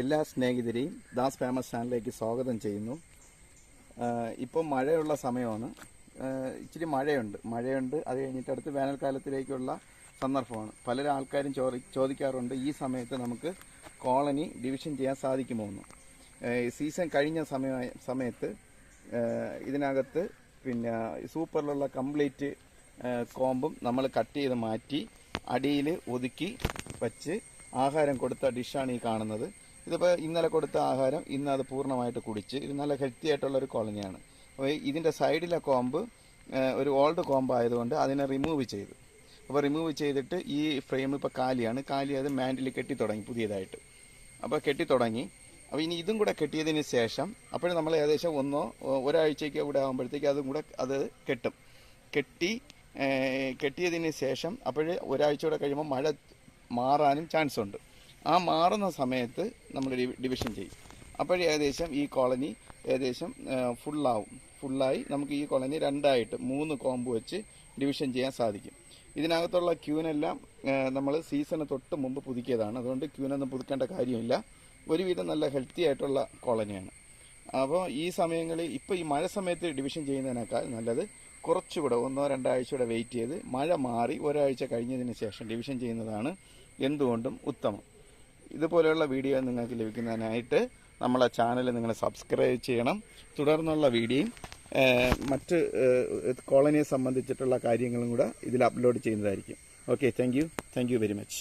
എല്ലാ സ്നേഹിതരെയും ദാസ് ഫേമസ് ചാനലിലേക്ക് സ്വാഗതം ചെയ്യുന്നു. ഇപ്പോൾ ഇപ്പം മഴയുള്ള സമയമാണ്. ഇച്ചിരി മഴയുണ്ട്. മഴയുണ്ട്. അത് കഴിഞ്ഞിട്ട് അടുത്ത് വേനൽക്കാലത്തിലേക്കുള്ള സന്ദർഭമാണ്. പല ആൾക്കാരും ചോദി ചോദിക്കാറുണ്ട് ഈ സമയത്ത് നമുക്ക് കോളനി ഡിവിഷൻ ചെയ്യാൻ സാധിക്കുമോ എന്ന് സീസൺ കഴിഞ്ഞ സമയ സമയത്ത് ഇതിനകത്ത് പിന്നെ സൂപ്പറിലുള്ള കംപ്ലീറ്റ് കോമ്പും നമ്മൾ കട്ട് ചെയ്ത് മാറ്റി അടിയിൽ ഒതുക്കി വച്ച് ആഹാരം കൊടുത്ത ഡിഷാണ് ഈ കാണുന്നത്. ഇതിപ്പോൾ ഇന്നലെ കൊടുത്ത ആഹാരം ഇന്ന് അത് പൂർണമായിട്ട് കുടിച്ച് ഇത് നല്ല ഹെൽത്തി ആയിട്ടുള്ള ഒരു കോളനിയാണ് അപ്പോൾ ഇതിന്റെ സൈഡിലെ കോമ്പ് ഒരു ഓൾഡ് കോമ്പ് ആയതുകൊണ്ട് അതിനെ റിമൂവ് ചെയ്തു. അപ്പോൾ റിമൂവ് ചെയ്തിട്ട് ഈ ഫ്രെയിം ഇപ്പോൾ കാലിയാണ്. കാലി അത് മാൻഡിൽ കെട്ടി തുടങ്ങി പുതിയതായിട്ട്. അപ്പോൾ കെട്ടി തുടങ്ങി. അപ്പോൾ ഇനി ഇതും കൂടെ കെട്ടിയതിന് ശേഷം അപ്പോഴും നമ്മൾ ഏകദേശം ഒന്നോ ഒരാഴ്ചയ്ക്കോ കൂടെ ആകുമ്പോഴത്തേക്ക് അതും കൂടെ അത് കെട്ടും. കെട്ടി കെട്ടിയതിന് ശേഷം അപ്പോഴേ ഒരാഴ്ച കൂടെ കഴിയുമ്പോൾ മഴ മാറാനും ചാൻസ് ഉണ്ട്. ആ മാറുന്ന സമയത്ത് നമ്മൾ ഡിവിഷൻ ചെയ്യും. അപ്പോഴേ ഏകദേശം ഈ കോളനി ഏകദേശം ഫുള്ളാവും ഫുള്ളായി നമുക്ക് ഈ കോളനി രണ്ടായിട്ട് മൂന്ന് കോമ്പ് വെച്ച് ഡിവിഷൻ ചെയ്യാൻ സാധിക്കും. ഇതിനകത്തുള്ള ക്യൂനെല്ലാം നമ്മൾ സീസണ് തൊട്ട് മുമ്പ് പുതുക്കിയതാണ്. അതുകൊണ്ട് ക്യൂനൊന്നും പുതുക്കേണ്ട കാര്യമില്ല. ഒരുവിധം നല്ല ഹെൽത്തി ആയിട്ടുള്ള കോളനിയാണ്. അപ്പോൾ ഈ സമയങ്ങളിൽ ഇപ്പോൾ ഈ മഴ സമയത്ത് ഡിവിഷൻ ചെയ്യുന്നതിനേക്കാൾ നല്ലത് കുറച്ചുകൂടെ ഒന്നോ രണ്ടാഴ്ച കൂടെ വെയിറ്റ് ചെയ്ത് മഴ മാറി ഒരാഴ്ച കഴിഞ്ഞതിന് ശേഷം ഡിവിഷൻ ചെയ്യുന്നതാണ് എന്തുകൊണ്ടും ഉത്തമം. ഇതുപോലെയുള്ള വീഡിയോ നിങ്ങൾക്ക് ലഭിക്കുന്നതിനായിട്ട് നമ്മളെ ചാനൽ നിങ്ങൾ സബ്സ്ക്രൈബ് ചെയ്യണം. തുടർന്നുള്ള വീഡിയോയും മറ്റ് കോളനിയെ സംബന്ധിച്ചിട്ടുള്ള കാര്യങ്ങളും കൂടെ ഇതിൽ അപ്ലോഡ് ചെയ്യുന്നതായിരിക്കും. Okay thank you thank you very much